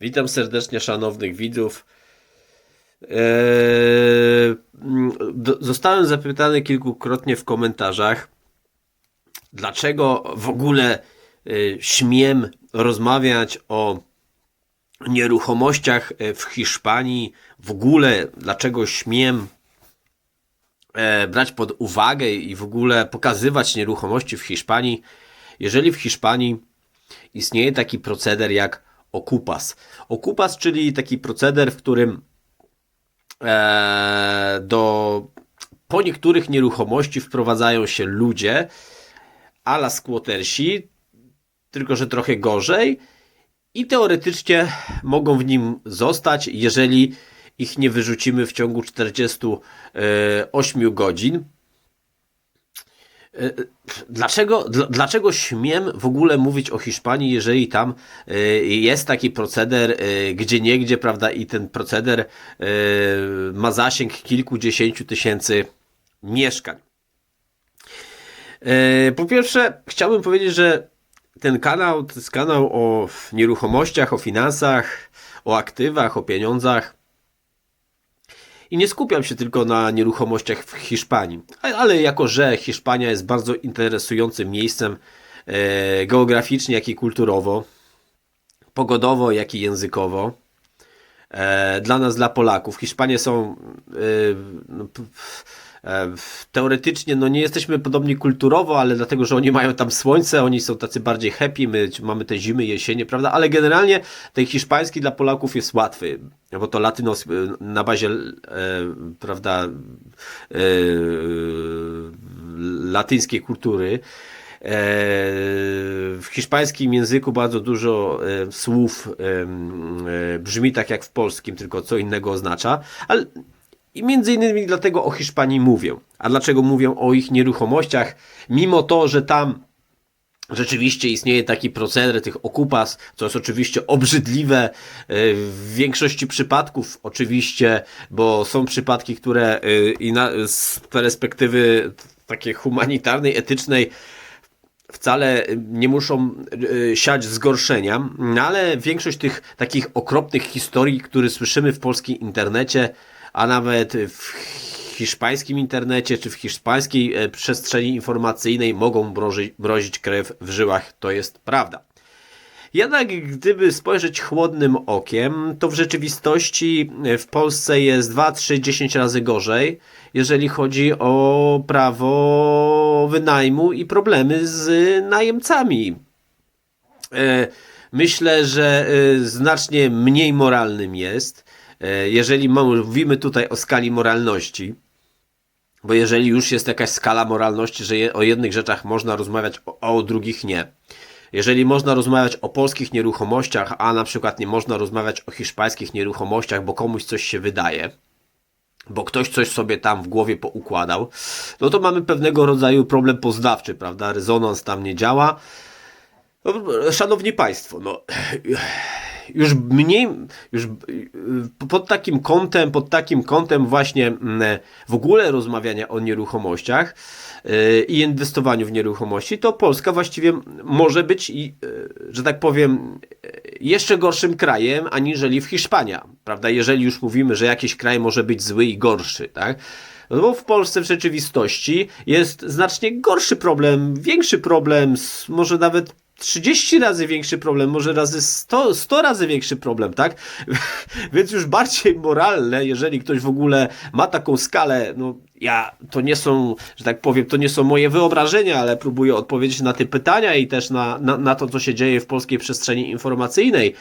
Witam serdecznie szanownych widzów. Eee, do- Zostałem zapytany kilkukrotnie w komentarzach, dlaczego w ogóle e, śmiem rozmawiać o nieruchomościach e, w Hiszpanii, w ogóle dlaczego śmiem e, brać pod uwagę i w ogóle pokazywać nieruchomości w Hiszpanii, jeżeli w Hiszpanii istnieje taki proceder jak okupas. Okupas, czyli taki proceder, w którym e, do po niektórych nieruchomości wprowadzają się ludzie, ala squattersi, tylko że trochę gorzej i teoretycznie mogą w nim zostać, jeżeli ich nie wyrzucimy w ciągu 48 godzin. E, Dlaczego, dl- dlaczego śmiem w ogóle mówić o Hiszpanii, jeżeli tam e, jest taki proceder, e, gdzie niegdzie, prawda, i ten proceder e, ma zasięg kilkudziesięciu tysięcy mieszkań? E, Po pierwsze, chciałbym powiedzieć, że ten kanał to jest kanał o nieruchomościach, o finansach, o aktywach, o pieniądzach. I nie skupiam się tylko na nieruchomościach w Hiszpanii, ale jako że Hiszpania jest bardzo interesującym miejscem e, geograficznie, jak i kulturowo, pogodowo, jak i językowo, e, dla nas, dla Polaków. Hiszpanie są e, no, teoretycznie, no nie jesteśmy podobni kulturowo, ale dlatego, że oni mają tam słońce, oni są tacy bardziej happy, my mamy te zimy, jesienie, prawda? Ale generalnie ten hiszpański dla Polaków jest łatwy, bo to latynos e, na bazie, e, prawda, e, latyńskiej kultury. E, W hiszpańskim języku bardzo dużo e, słów e, e, brzmi tak jak w polskim, tylko co innego oznacza. Ale i między innymi dlatego o Hiszpanii mówię. A dlaczego mówię o ich nieruchomościach? Mimo to, że tam rzeczywiście istnieje taki proceder tych okupas, co jest oczywiście obrzydliwe e, w większości przypadków, oczywiście, bo są przypadki, które e, z perspektywy takiej humanitarnej, etycznej wcale nie muszą e, siać zgorszenia, no ale większość tych takich okropnych historii, które słyszymy w polskim internecie, a nawet w hiszpańskim internecie czy w hiszpańskiej e, przestrzeni informacyjnej mogą mrozić, mrozić krew w żyłach, to jest prawda. Jednak gdyby spojrzeć chłodnym okiem, to w rzeczywistości w Polsce jest 2, 3, 10 razy gorzej, jeżeli chodzi o prawo wynajmu i problemy z najemcami. E, Myślę, że e, znacznie mniej moralnym jest, e, jeżeli mówimy tutaj o skali moralności. Bo jeżeli już jest jakaś skala moralności, że je, o jednych rzeczach można rozmawiać, a o drugich nie. Jeżeli można rozmawiać o polskich nieruchomościach, a na przykład nie można rozmawiać o hiszpańskich nieruchomościach, bo komuś coś się wydaje, bo ktoś coś sobie tam w głowie poukładał, no to mamy pewnego rodzaju problem poznawczy, prawda? Rezonans tam nie działa. No, szanowni Państwo, no już mniej, już y, pod takim kątem, pod takim kątem właśnie mm, w ogóle rozmawiania o nieruchomościach y, i inwestowaniu w nieruchomości, to Polska właściwie może być, y, że tak powiem, jeszcze gorszym krajem aniżeli w Hiszpania, prawda? Jeżeli już mówimy, że jakiś kraj może być zły i gorszy, tak? No bo w Polsce w rzeczywistości jest znacznie gorszy problem, większy problem, może nawet 30 razy większy problem, może razy 100, 100 razy większy problem, tak? Więc już bardziej moralne, jeżeli ktoś w ogóle ma taką skalę, no ja, to nie są, że tak powiem, to nie są moje wyobrażenia, ale próbuję odpowiedzieć na te pytania i też na, na, na to, co się dzieje w polskiej przestrzeni informacyjnej.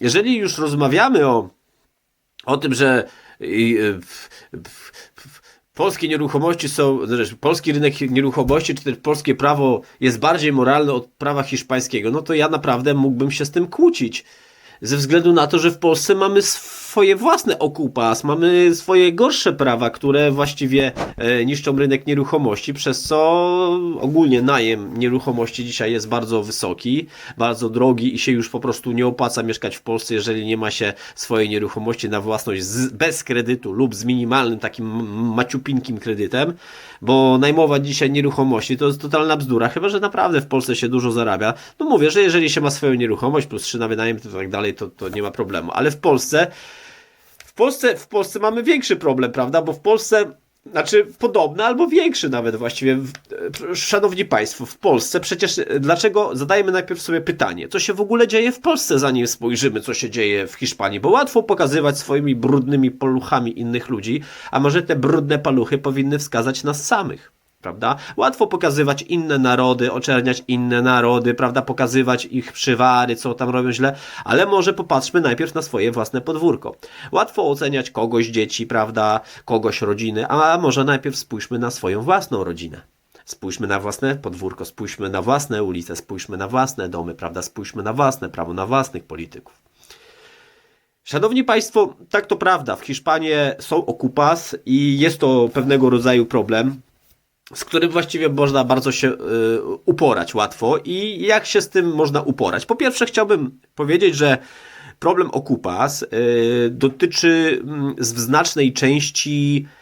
Jeżeli już rozmawiamy o, o tym, że w- polskie nieruchomości są, znaczy polski rynek nieruchomości, czy też polskie prawo jest bardziej moralne od prawa hiszpańskiego, no to ja naprawdę mógłbym się z tym kłócić. Ze względu na to, że w Polsce mamy swoje własne okupas, mamy swoje gorsze prawa, które właściwie e, niszczą rynek nieruchomości, przez co ogólnie najem nieruchomości dzisiaj jest bardzo wysoki, bardzo drogi i się już po prostu nie opłaca mieszkać w Polsce, jeżeli nie ma się swojej nieruchomości na własność z, bez kredytu lub z minimalnym takim maciupinkim kredytem, bo najmować dzisiaj nieruchomości to jest totalna bzdura, chyba że naprawdę w Polsce się dużo zarabia. No mówię, że jeżeli się ma swoją nieruchomość plus 3 na wynajem i tak dalej, to, to nie ma problemu, ale w Polsce Polsce, w Polsce mamy większy problem, prawda? Bo w Polsce, znaczy podobny albo większy nawet właściwie. E, Szanowni Państwo, w Polsce przecież e, dlaczego zadajemy najpierw sobie pytanie, co się w ogóle dzieje w Polsce, zanim spojrzymy, co się dzieje w Hiszpanii? Bo łatwo pokazywać swoimi brudnymi paluchami innych ludzi, a może te brudne paluchy powinny wskazać nas samych. Prawda? Łatwo pokazywać inne narody, oczerniać inne narody, prawda? Pokazywać ich przywary, co tam robią źle, ale może popatrzmy najpierw na swoje własne podwórko. Łatwo oceniać kogoś dzieci, prawda? Kogoś rodziny, a może najpierw spójrzmy na swoją własną rodzinę. Spójrzmy na własne podwórko, spójrzmy na własne ulice, spójrzmy na własne domy, prawda? Spójrzmy na własne prawo, na własnych polityków. Szanowni Państwo, tak to prawda, w Hiszpanii są okupas i jest to pewnego rodzaju problem, z którym właściwie można bardzo się y, uporać łatwo. I jak się z tym można uporać? Po pierwsze, chciałbym powiedzieć, że problem okupas y, dotyczy z w znacznej części y,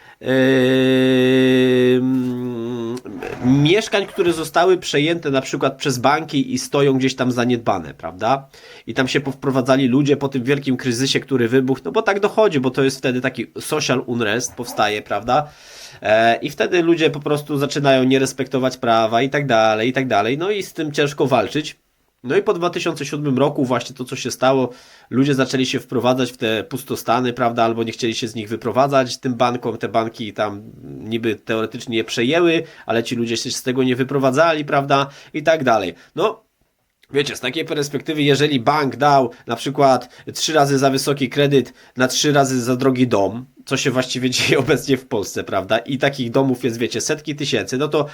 mieszkań, które zostały przejęte na przykład przez banki i stoją gdzieś tam zaniedbane, prawda? I tam się powprowadzali ludzie po tym wielkim kryzysie, który wybuchł, no bo tak dochodzi, bo to jest wtedy taki social unrest powstaje, prawda? E, I wtedy ludzie po prostu zaczynają nie respektować prawa i tak dalej, i tak dalej. No i z tym ciężko walczyć. No i po 2007 roku właśnie to, co się stało, ludzie zaczęli się wprowadzać w te pustostany, prawda, albo nie chcieli się z nich wyprowadzać tym bankom, te banki tam niby teoretycznie je przejęły, ale ci ludzie się z tego nie wyprowadzali, prawda, i tak dalej. No, Wiecie, z takiej perspektywy, jeżeli bank dał na przykład trzy razy za wysoki kredyt na trzy razy za drogi dom, co się właściwie dzieje obecnie w Polsce, prawda? I takich domów jest, wiecie, setki tysięcy, no to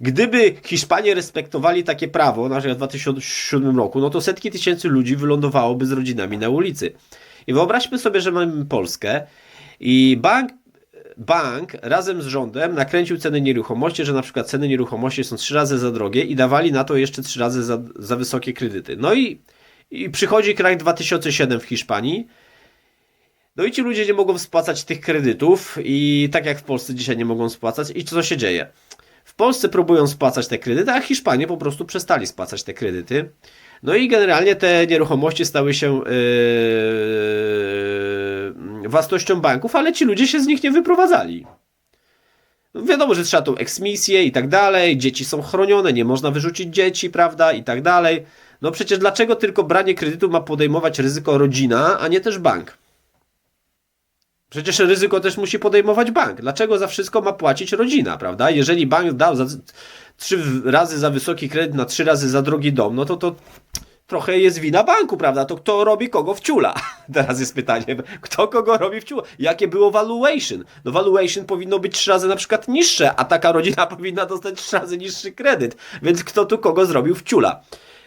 gdyby Hiszpanie respektowali takie prawo, na przykład w 2007 roku, no to setki tysięcy ludzi wylądowałoby z rodzinami na ulicy. I wyobraźmy sobie, że mamy Polskę i bank bank razem z rządem nakręcił ceny nieruchomości, że na przykład ceny nieruchomości są trzy razy za drogie i dawali na to jeszcze trzy razy za, za wysokie kredyty. No i, i przychodzi kraj 2007 w Hiszpanii. No i ci ludzie nie mogą spłacać tych kredytów i tak jak w Polsce dzisiaj nie mogą spłacać. I co się dzieje? W Polsce próbują spłacać te kredyty, a Hiszpanie po prostu przestali spłacać te kredyty. No i generalnie te nieruchomości stały się yy, własnością banków, ale ci ludzie się z nich nie wyprowadzali. No wiadomo, że trzeba tą eksmisję i tak dalej, dzieci są chronione, nie można wyrzucić dzieci, prawda, i tak dalej. No przecież dlaczego tylko branie kredytu ma podejmować ryzyko rodzina, a nie też bank? Przecież ryzyko też musi podejmować bank. Dlaczego za wszystko ma płacić rodzina, prawda? Jeżeli bank dał za trzy razy za wysoki kredyt na trzy razy za drogi dom, no to to trochę jest wina banku, prawda? To kto robi kogo w ciula? Teraz jest pytanie, kto kogo robi w ciula? Jakie było valuation? No valuation powinno być trzy razy na przykład niższe, a taka rodzina powinna dostać trzy razy niższy kredyt. Więc kto tu kogo zrobił w ciula?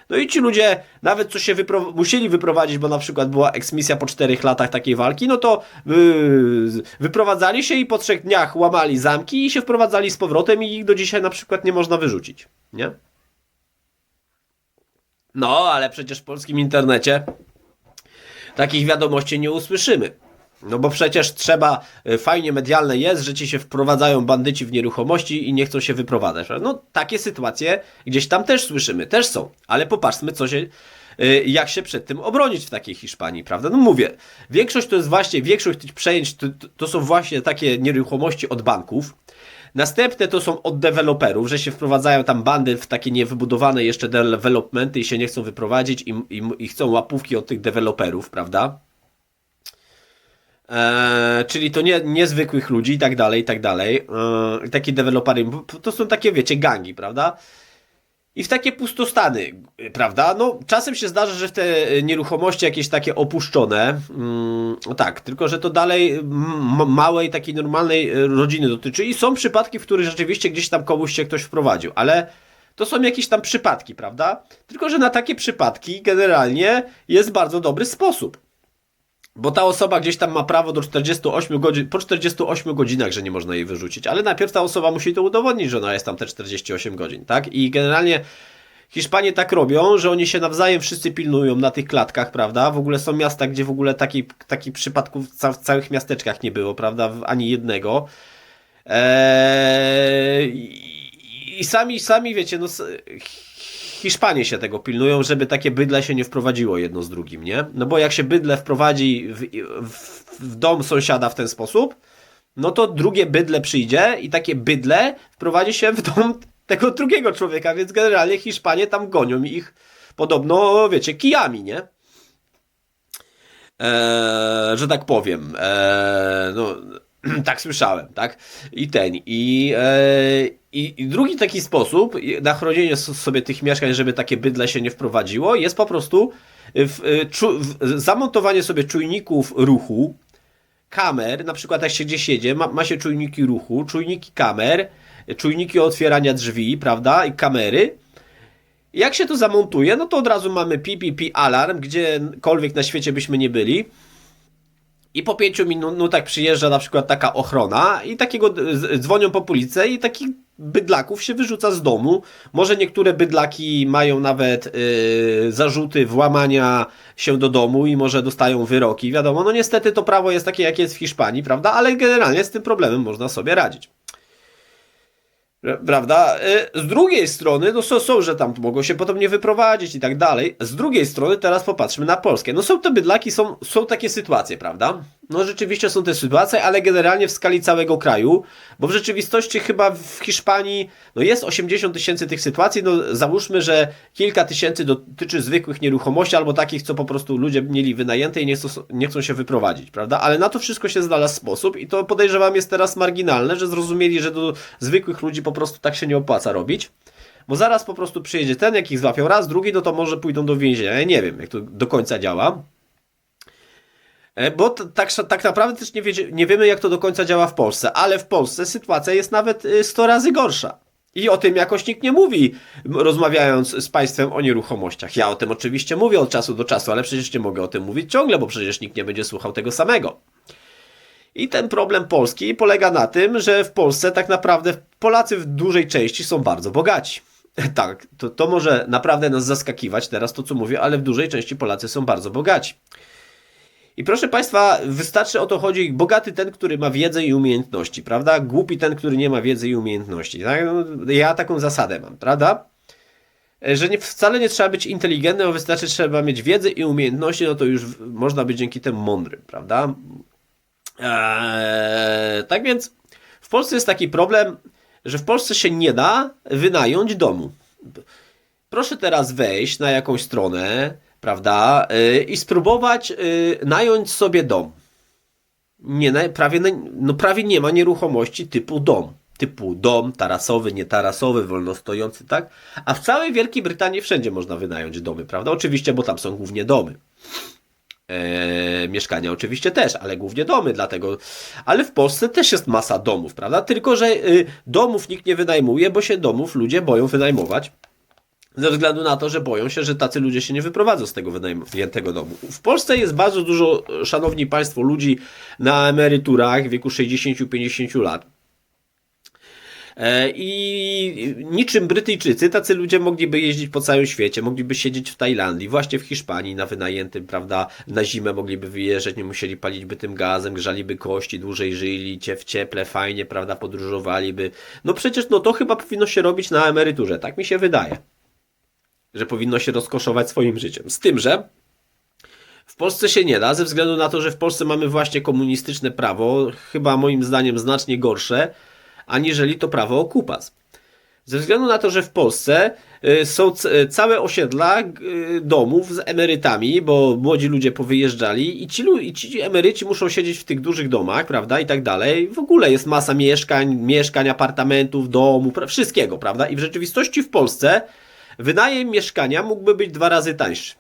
No i ci ludzie, nawet co się wypro musieli wyprowadzić, bo na przykład była eksmisja po czterech latach takiej walki, no to yy, wyprowadzali się i po trzech dniach łamali zamki i się wprowadzali z powrotem i ich do dzisiaj na przykład nie można wyrzucić, nie? No, ale przecież w polskim internecie takich wiadomości nie usłyszymy. No bo przecież trzeba, y, fajnie medialne jest, że ci się wprowadzają bandyci w nieruchomości i nie chcą się wyprowadzać. No takie sytuacje gdzieś tam też słyszymy, też są. Ale popatrzmy, co się, y, jak się przed tym obronić w takiej Hiszpanii, prawda? No mówię, większość to jest właśnie, większość tych przejęć to, to są właśnie takie nieruchomości od banków. Następne to są od deweloperów, że się wprowadzają tam bandy w takie niewybudowane jeszcze developmenty i się nie chcą wyprowadzić i, i, i chcą łapówki od tych deweloperów, prawda? Eee, czyli to nie, niezwykłych ludzi i tak dalej, i tak dalej. Eee, takie dewelopery, to są takie, wiecie, gangi, prawda? I w takie pustostany, prawda? No, czasem się zdarza, że w te nieruchomości jakieś takie opuszczone, mm, tak, tylko że to dalej małej, takiej normalnej rodziny dotyczy i są przypadki, w których rzeczywiście gdzieś tam komuś się ktoś wprowadził, ale to są jakieś tam przypadki, prawda? Tylko, że na takie przypadki generalnie jest bardzo dobry sposób. Bo ta osoba gdzieś tam ma prawo do 48 godzin, po 48 godzinach, że nie można jej wyrzucić, ale najpierw ta osoba musi to udowodnić, że ona jest tam te 48 godzin, tak? I generalnie Hiszpanie tak robią, że oni się nawzajem wszyscy pilnują na tych klatkach, prawda? W ogóle są miasta, gdzie w ogóle takich taki przypadków w, ca w całych miasteczkach nie było, prawda? Ani jednego. Eee, I sami, sami wiecie, no Hiszpanie się tego pilnują, żeby takie bydle się nie wprowadziło jedno z drugim, nie? No bo jak się bydle wprowadzi w, w, w dom sąsiada w ten sposób, no to drugie bydle przyjdzie i takie bydle wprowadzi się w dom tego drugiego człowieka, więc generalnie Hiszpanie tam gonią ich podobno, wiecie, kijami, nie? Eee, że tak powiem. Eee, no, tak słyszałem, tak? I ten, i, e, i, i, drugi taki sposób na chronienie sobie tych mieszkań, żeby takie bydle się nie wprowadziło, jest po prostu w, e, w, zamontowanie sobie czujników ruchu, kamer, na przykład jak się gdzieś jedzie, ma, ma się czujniki ruchu, czujniki kamer, czujniki otwierania drzwi, prawda, i kamery. Jak się to zamontuje, no to od razu mamy PPP alarm, gdziekolwiek na świecie byśmy nie byli. I po pięciu minutach przyjeżdża na przykład taka ochrona i takiego dzwonią po policję i takich bydlaków się wyrzuca z domu. Może niektóre bydlaki mają nawet yy, zarzuty włamania się do domu i może dostają wyroki. Wiadomo, no niestety to prawo jest takie, jakie jest w Hiszpanii, prawda? Ale generalnie z tym problemem można sobie radzić. Prawda? Y, z drugiej strony, no są, są, że tam mogą się potem nie wyprowadzić i tak dalej. Z drugiej strony, teraz popatrzmy na Polskę. No są te bydlaki, są, są takie sytuacje, prawda? No rzeczywiście są te sytuacje, ale generalnie w skali całego kraju, bo w rzeczywistości chyba w Hiszpanii no jest 80 tysięcy tych sytuacji, no załóżmy, że kilka tysięcy dotyczy zwykłych nieruchomości albo takich, co po prostu ludzie mieli wynajęte i nie chcą, nie chcą się wyprowadzić, prawda? Ale na to wszystko się znalazł sposób i to podejrzewam jest teraz marginalne, że zrozumieli, że do zwykłych ludzi po prostu tak się nie opłaca robić. Bo zaraz po prostu przyjedzie ten, jak ich złapią raz, drugi, no to może pójdą do więzienia. Ja nie wiem, jak to do końca działa. E, bo tak, tak naprawdę też nie, nie wiemy, jak to do końca działa w Polsce, ale w Polsce sytuacja jest nawet 100 y, razy gorsza. I o tym jakoś nikt nie mówi, rozmawiając z państwem o nieruchomościach. Ja o tym oczywiście mówię od czasu do czasu, ale przecież nie mogę o tym mówić ciągle, bo przecież nikt nie będzie słuchał tego samego. I ten problem Polski polega na tym, że w Polsce tak naprawdę Polacy w dużej części są bardzo bogaci. Tak, to, to może naprawdę nas zaskakiwać teraz to, co mówię, ale w dużej części Polacy są bardzo bogaci. I proszę Państwa, wystarczy o to chodzi bogaty ten, który ma wiedzę i umiejętności, prawda? Głupi ten, który nie ma wiedzy i umiejętności. Tak? No, ja taką zasadę mam, prawda? E, że nie, wcale nie trzeba być inteligentnym, a wystarczy trzeba mieć wiedzę i umiejętności, no to już można być dzięki temu mądrym, prawda? Eee, tak więc w Polsce jest taki problem, że w Polsce się nie da wynająć domu. Proszę teraz wejść na jakąś stronę, prawda? Y, I spróbować y, nająć sobie dom. Nie, prawie, no prawie nie ma nieruchomości typu dom. Typu dom, tarasowy, nietarasowy, wolnostojący, tak? A w całej Wielkiej Brytanii wszędzie można wynająć domy, prawda? Oczywiście, bo tam są głównie domy. Eee, mieszkania oczywiście też, ale głównie domy, dlatego. Ale w Polsce też jest masa domów, prawda? Tylko, że y, domów nikt nie wynajmuje, bo się domów ludzie boją wynajmować ze względu na to, że boją się, że tacy ludzie się nie wyprowadzą z tego wynajętego domu. W Polsce jest bardzo dużo, szanowni państwo, ludzi na emeryturach w wieku 60-50 lat. E, I niczym Brytyjczycy, tacy ludzie mogliby jeździć po całym świecie, mogliby siedzieć w Tajlandii, właśnie w Hiszpanii na wynajętym, prawda, na zimę mogliby wyjeżdżać, nie musieli palić by tym gazem, grzaliby kości, dłużej żyli, w cieple, fajnie, prawda, podróżowaliby. No przecież no to chyba powinno się robić na emeryturze, tak mi się wydaje że powinno się rozkoszować swoim życiem. Z tym, że w Polsce się nie da, ze względu na to, że w Polsce mamy właśnie komunistyczne prawo, chyba moim zdaniem znacznie gorsze, aniżeli to prawo okupas. Ze względu na to, że w Polsce y, są całe osiedla y, domów z emerytami, bo młodzi ludzie powyjeżdżali i ci, i ci emeryci muszą siedzieć w tych dużych domach, prawda, i tak dalej. W ogóle jest masa mieszkań, mieszkań, apartamentów, domów, wszystkiego, prawda? I w rzeczywistości w Polsce Wynajem mieszkania mógłby być dwa razy tańszy.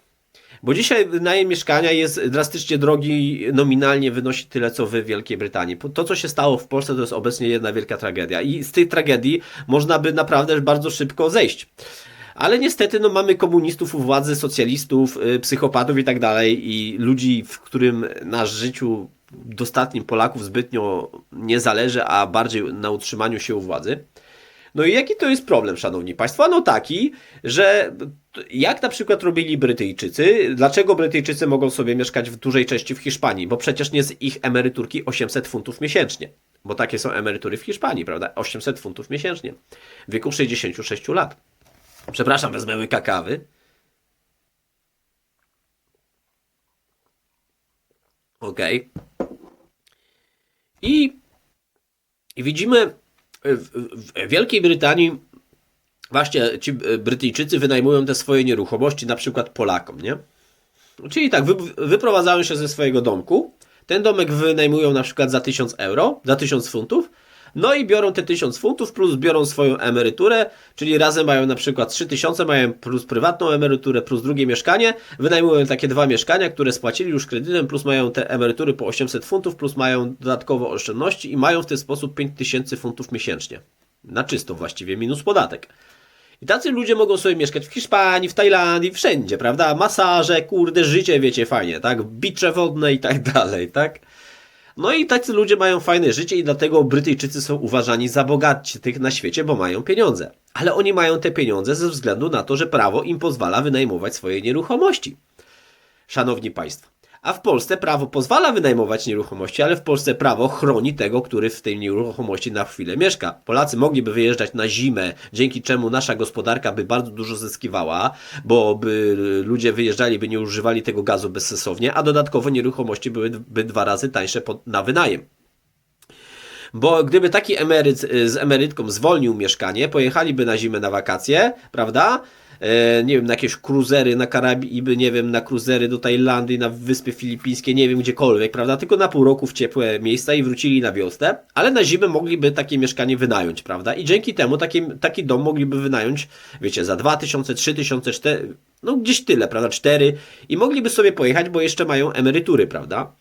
Bo dzisiaj wynajem mieszkania jest drastycznie drogi, nominalnie wynosi tyle co w Wielkiej Brytanii. To, co się stało w Polsce, to jest obecnie jedna wielka tragedia. I z tej tragedii można by naprawdę bardzo szybko zejść. Ale niestety no, mamy komunistów u władzy, socjalistów, y, psychopatów i tak dalej i ludzi, w którym na życiu dostatnim Polaków zbytnio nie zależy, a bardziej na utrzymaniu się u władzy. No i jaki to jest problem, szanowni państwo? No taki, że jak na przykład robili Brytyjczycy, dlaczego Brytyjczycy mogą sobie mieszkać w dużej części w Hiszpanii? Bo przecież nie z ich emeryturki 800 funtów miesięcznie. Bo takie są emerytury w Hiszpanii, prawda? 800 funtów miesięcznie. W wieku 66 lat. Przepraszam, wezmę łyka kawy. Okej. I, I widzimy w, Wielkiej Brytanii właśnie ci Brytyjczycy wynajmują te swoje nieruchomości na przykład Polakom, nie? Czyli tak, wy, wyprowadzają się ze swojego domku, ten domek wynajmują na przykład za 1000 euro, za 1000 funtów, no i biorą te 1000 funtów plus biorą swoją emeryturę, czyli razem mają na przykład 3000, mają plus prywatną emeryturę, plus drugie mieszkanie, wynajmują takie dwa mieszkania, które spłacili już kredytem, plus mają te emerytury po 800 funtów, plus mają dodatkowo oszczędności i mają w ten sposób 5000 funtów miesięcznie. Na czysto właściwie, minus podatek. I tacy ludzie mogą sobie mieszkać w Hiszpanii, w Tajlandii, wszędzie, prawda? Masaże, kurde, życie, wiecie, fajnie, tak? Bicze wodne i tak dalej, tak? No i tacy ludzie mają fajne życie i dlatego Brytyjczycy są uważani za bogatci tych na świecie, bo mają pieniądze. Ale oni mają te pieniądze ze względu na to, że prawo im pozwala wynajmować swoje nieruchomości. Szanowni Państwo. A w Polsce prawo pozwala wynajmować nieruchomości, ale w Polsce prawo chroni tego, który w tej nieruchomości na chwilę mieszka. Polacy mogliby wyjeżdżać na zimę, dzięki czemu nasza gospodarka by bardzo dużo zyskiwała, bo by ludzie wyjeżdżali, by nie używali tego gazu bezsensownie, a dodatkowo nieruchomości byłyby dwa razy tańsze na wynajem. Bo gdyby taki emeryt z emerytką zwolnił mieszkanie, pojechaliby na zimę na wakacje, prawda? E, nie wiem, na jakieś cruzery na Karaiby, nie wiem, na cruzery do Tajlandii, na Wyspy Filipińskie, nie wiem, gdziekolwiek, prawda? Tylko na pół roku w ciepłe miejsca i wrócili na wiosnę, ale na zimę mogliby takie mieszkanie wynająć, prawda? I dzięki temu taki, taki dom mogliby wynająć, wiecie, za 2000, 3000, 4, no gdzieś tyle, prawda? 4 i mogliby sobie pojechać, bo jeszcze mają emerytury, prawda?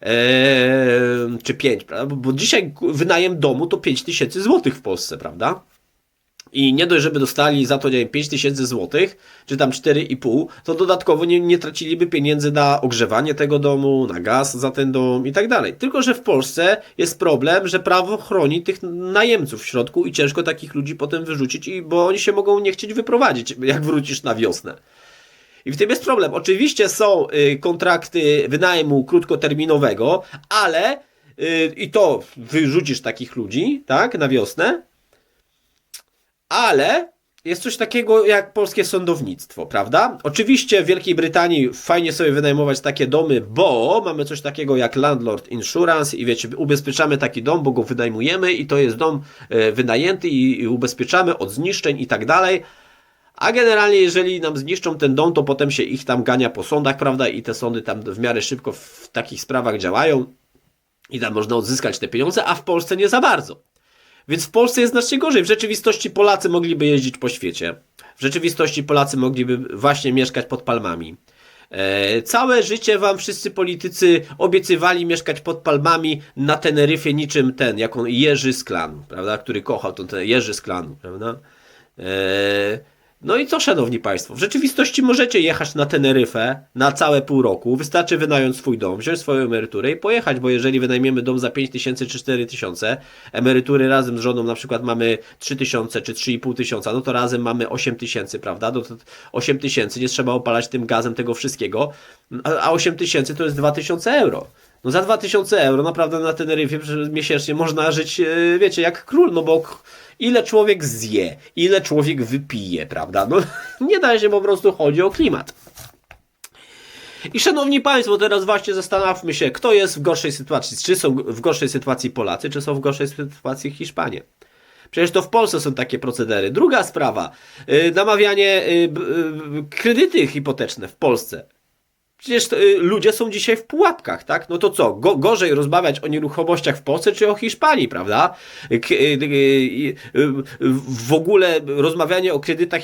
Eee, czy 5, prawda? Bo dzisiaj wynajem domu to 5000 złotych w Polsce, prawda? I nie dość, żeby dostali za to, nie wiem, 5 tysięcy złotych, czy tam 4,5, to dodatkowo nie, nie traciliby pieniędzy na ogrzewanie tego domu, na gaz za ten dom i tak dalej. Tylko, że w Polsce jest problem, że prawo chroni tych najemców w środku i ciężko takich ludzi potem wyrzucić, i, bo oni się mogą nie chcieć wyprowadzić, jak wrócisz na wiosnę. I w tym jest problem. Oczywiście są y, kontrakty wynajmu krótkoterminowego, ale y, i to wyrzucisz takich ludzi, tak, na wiosnę, ale jest coś takiego jak polskie sądownictwo, prawda? Oczywiście w Wielkiej Brytanii fajnie sobie wynajmować takie domy, bo mamy coś takiego jak landlord insurance i wiecie, ubezpieczamy taki dom, bo go wynajmujemy i to jest dom e, wynajęty i ubezpieczamy od zniszczeń i tak dalej. A generalnie, jeżeli nam zniszczą ten dom, to potem się ich tam gania po sądach, prawda? I te sądy tam w miarę szybko w takich sprawach działają i tam można odzyskać te pieniądze, a w Polsce nie za bardzo. Więc w Polsce jest znacznie gorzej. W rzeczywistości Polacy mogliby jeździć po świecie. W rzeczywistości Polacy mogliby właśnie mieszkać pod palmami. E, całe życie wam wszyscy politycy obiecywali mieszkać pod palmami na Teneryfie niczym ten, jak on Jerzy z klanu, prawda, który kochał ten, Jerzy z klanu, prawda. E, no i co, szanowni państwo? W rzeczywistości możecie jechać na Teneryfę na całe pół roku. Wystarczy wynająć swój dom, wziąć swoją emeryturę i pojechać, bo jeżeli wynajmiemy dom za 5 tysięcy czy 4 tysiące, emerytury razem z żoną na przykład mamy 3 tysiące czy 3,5 tysiąca, no to razem mamy 8 tysięcy, prawda? No to 8 tysięcy, nie trzeba opalać tym gazem tego wszystkiego, a 8 tysięcy to jest 2 tysiące euro. No za 2000 euro naprawdę na Teneryfie miesięcznie można żyć, e, wiecie, jak król, no bo ile człowiek zje, ile człowiek wypije, prawda? No nie da się po prostu, chodzi o klimat. I szanowni Państwo, teraz właśnie zastanówmy się, kto jest w gorszej sytuacji. Czy są w gorszej sytuacji Polacy, czy są w gorszej sytuacji Hiszpanie? Przecież to w Polsce są takie procedery. Druga sprawa, yy, namawianie yy, yy, kredyty hipoteczne w Polsce. Przecież y, ludzie są dzisiaj w pułapkach, tak? No to co? Go, gorzej rozmawiać o nieruchomościach w Polsce czy o Hiszpanii, prawda? Y, y, w ogóle rozmawianie o kredytach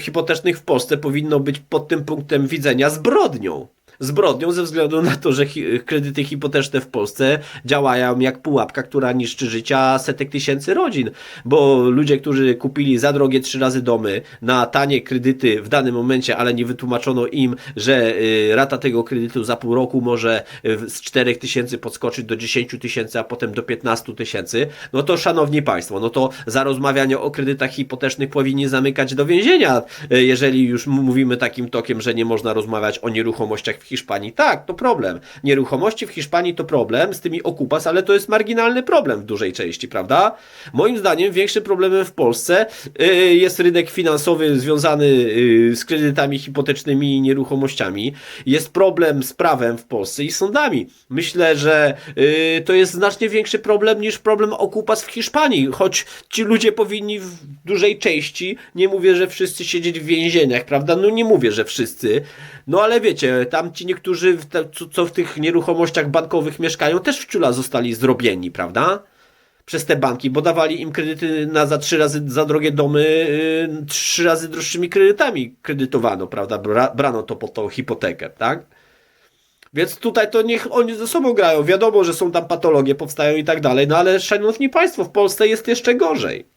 hipotecznych w Polsce powinno być pod tym punktem widzenia zbrodnią. Zbrodnią ze względu na to, że hi kredyty hipoteczne w Polsce działają jak pułapka, która niszczy życia setek tysięcy rodzin. Bo ludzie, którzy kupili za drogie trzy razy domy na tanie kredyty w danym momencie, ale nie wytłumaczono im, że y, rata tego kredytu za pół roku może y, z 4 tysięcy podskoczyć do 10 tysięcy, a potem do 15 tysięcy, no to szanowni Państwo, no to za rozmawianie o kredytach hipotecznych powinni zamykać do więzienia, y, jeżeli już mówimy takim tokiem, że nie można rozmawiać o nieruchomościach w Hiszpanii. Tak, to problem. Nieruchomości w Hiszpanii to problem z tymi okupas, ale to jest marginalny problem w dużej części, prawda? Moim zdaniem większym problemem w Polsce y, jest rynek finansowy związany y, z kredytami hipotecznymi i nieruchomościami. Jest problem z prawem w Polsce i sądami. Myślę, że y, to jest znacznie większy problem niż problem okupas w Hiszpanii, choć ci ludzie powinni w dużej części, nie mówię, że wszyscy siedzieć w więzieniach, prawda? No nie mówię, że wszyscy, no ale wiecie, tam ci niektórzy, co w tych nieruchomościach bankowych mieszkają, też w ciula zostali zrobieni, prawda? Przez te banki, bo dawali im kredyty na za trzy razy za drogie domy, yy, trzy razy droższymi kredytami kredytowano, prawda? Bra, brano to pod tą hipotekę, tak? Więc tutaj to niech oni ze sobą grają. Wiadomo, że są tam patologie, powstają i tak dalej, no ale szanowni państwo, w Polsce jest jeszcze gorzej.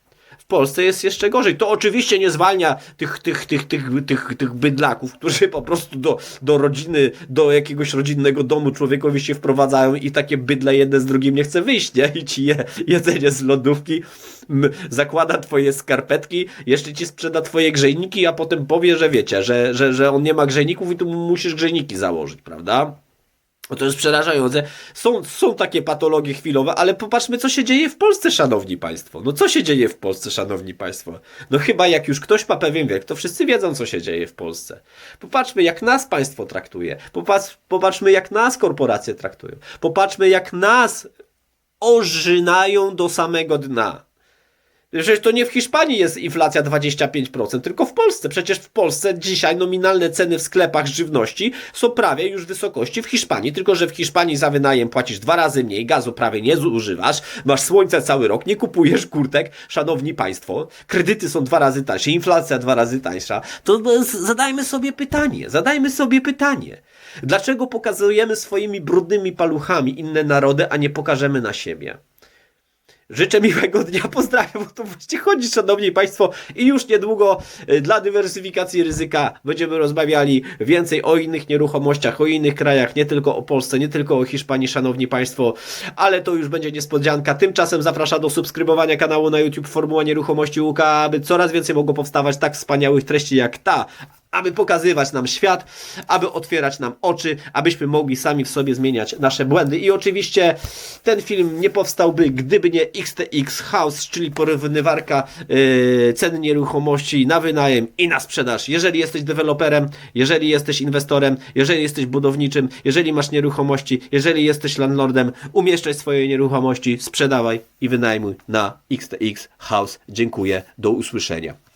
Polsce jest jeszcze gorzej. To oczywiście nie zwalnia tych, tych, tych, tych, tych, tych bydlaków, którzy po prostu do, do rodziny, do jakiegoś rodzinnego domu człowiekowi się wprowadzają i takie bydle jedne z drugim nie chce wyjść, nie? I ci je jedzenie z lodówki, m, zakłada twoje skarpetki, jeszcze ci sprzeda twoje grzejniki, a potem powie, że wiecie, że, że, że on nie ma grzejników i tu musisz grzejniki założyć, prawda? To jest przerażające. Są, są takie patologie chwilowe, ale popatrzmy, co się dzieje w Polsce, szanowni państwo. No co się dzieje w Polsce, szanowni państwo? No chyba jak już ktoś ma pewien wiek, to wszyscy wiedzą, co się dzieje w Polsce. Popatrzmy, jak nas państwo traktuje. Popatrz, popatrzmy, jak nas korporacje traktują. Popatrzmy, jak nas ożynają do samego dna. Przecież to nie w Hiszpanii jest inflacja 25%, tylko w Polsce. Przecież w Polsce dzisiaj nominalne ceny w sklepach żywności są prawie już wysokości w Hiszpanii, tylko że w Hiszpanii za wynajem płacisz dwa razy mniej, gazu prawie nie zużywasz, masz słońce cały rok, nie kupujesz kurtek, szanowni państwo, kredyty są dwa razy tańsze, inflacja dwa razy tańsza. To zadajmy sobie pytanie, zadajmy sobie pytanie. Dlaczego pokazujemy swoimi brudnymi paluchami inne narody, a nie pokażemy na siebie? Życzę miłego dnia, pozdrawiam, bo to właśnie chodzi, szanowni państwo. I już niedługo y, dla dywersyfikacji ryzyka będziemy rozmawiali więcej o innych nieruchomościach, o innych krajach, nie tylko o Polsce, nie tylko o Hiszpanii, szanowni państwo, ale to już będzie niespodzianka. Tymczasem zapraszam do subskrybowania kanału na YouTube Formuła Nieruchomości UK, aby coraz więcej mogło powstawać tak wspaniałych treści jak ta, aby pokazywać nam świat, aby otwierać nam oczy, abyśmy mogli sami w sobie zmieniać nasze błędy. I oczywiście ten film nie powstałby, gdyby nie XTX House, czyli porównywarka yy, cen nieruchomości na wynajem i na sprzedaż. Jeżeli jesteś deweloperem, jeżeli jesteś inwestorem, jeżeli jesteś budowniczym, jeżeli masz nieruchomości, jeżeli jesteś landlordem, umieszczaj swoje nieruchomości, sprzedawaj i wynajmuj na XTX House. Dziękuję, do usłyszenia.